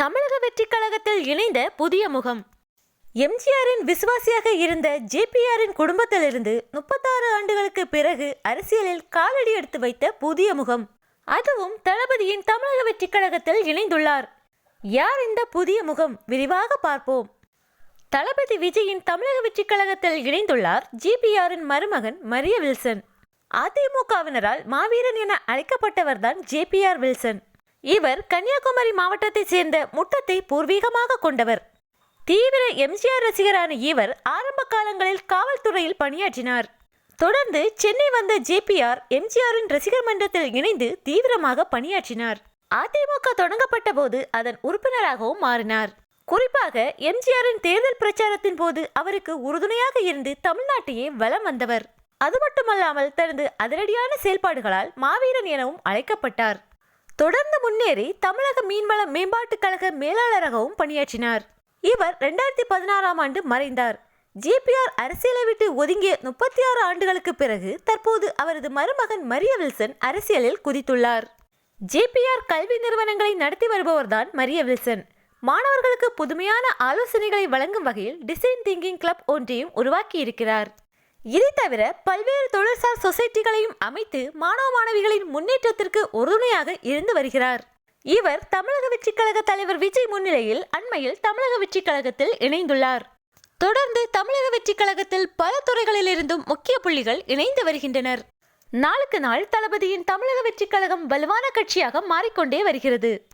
தமிழக வெற்றிக் கழகத்தில் இணைந்த புதிய முகம். எம்ஜிஆரின் விசுவாசியாக இருந்த ஜேபிஆரின் குடும்பத்திலிருந்து முப்பத்தாறு ஆண்டுகளுக்கு பிறகு அரசியலில் காலடி எடுத்து வைத்த புதிய முகம். அதுவும் தளபதியின் தமிழக வெற்றிக் கழகத்தில் இணைந்துள்ளார். யார் இந்த புதிய முகம்? விரிவாக பார்ப்போம். தளபதி விஜயின் தமிழக வெற்றிக் கழகத்தில் இணைந்துள்ளார் ஜிபிஆரின் மருமகன் மரிய வில்சன். அதிமுகவினரால் மாவீரன் என அழைக்கப்பட்டவர்தான் ஜேபிஆர் வில்சன். இவர் கன்னியாகுமரி மாவட்டத்தைச் சேர்ந்த முட்டத்தை பூர்வீகமாக கொண்டவர். தீவிர எம்ஜிஆர் ரசிகரான இவர் ஆரம்ப காலங்களில் காவல்துறையில் பணியாற்றினார். தொடர்ந்து சென்னை வந்த ஜேபிஆர் எம்ஜிஆரின் ரசிகர் மன்றத்தில் இணைந்து தீவிரமாக பணியாற்றினார். அதிமுக தொடங்கப்பட்ட போது அதன் உறுப்பினராகவும் மாறினார். குறிப்பாக எம்ஜிஆரின் தேர்தல் பிரச்சாரத்தின் போது அவருக்கு உறுதுணையாக இருந்து தமிழ்நாட்டையே வலம் வந்தவர். அது மட்டுமல்லாமல் தனது அதிரடியான செயல்பாடுகளால் மாவீரன் எனவும் அழைக்கப்பட்டார். தொடர்ந்து முன்னேறி தமிழக மீன்வள மேம்பாட்டுக் கழக மேலாளராகவும் பணியாற்றினார். இவர் ரெண்டாயிரத்தி பதினாறாம் ஆண்டு மறைந்தார். ஜிபிஆர் அரசியலை விட்டு ஒதுங்கிய முப்பத்தி ஆறு ஆண்டுகளுக்கு பிறகு தற்போது அவரது மருமகன் மரிய வில்சன் அரசியலில் குதித்துள்ளார். ஜேபிஆர் கல்வி நிறுவனங்களை நடத்தி வருபவர்தான் மரிய வில்சன். மாணவர்களுக்கு புதுமையான ஆலோசனைகளை வழங்கும் வகையில் டிசைன் திங்கிங் கிளப் ஒன்றையும் உருவாக்கி இருக்கிறார் இதை தவிர பல்வேறு தொழில்சார் சொசைட்டிகளையும் அமைத்து மாணவ மாணவிகளின் முன்னேற்றத்திற்கு உறுதுணையாக இருந்து வருகிறார். இவர் தமிழக வெற்றிக் கழக தலைவர் விஜய் முன்னிலையில் அண்மையில் தமிழக வெற்றிக் கழகத்தில் இணைந்துள்ளார். தொடர்ந்து தமிழக வெற்றிக் கழகத்தில் பல துறைகளிலிருந்தும் முக்கிய புள்ளிகள் இணைந்து வருகின்றனர். நாளுக்கு நாள் தளபதியின் தமிழக வெற்றிக் கழகம் வலுவான கட்சியாக மாறிக்கொண்டே வருகிறது.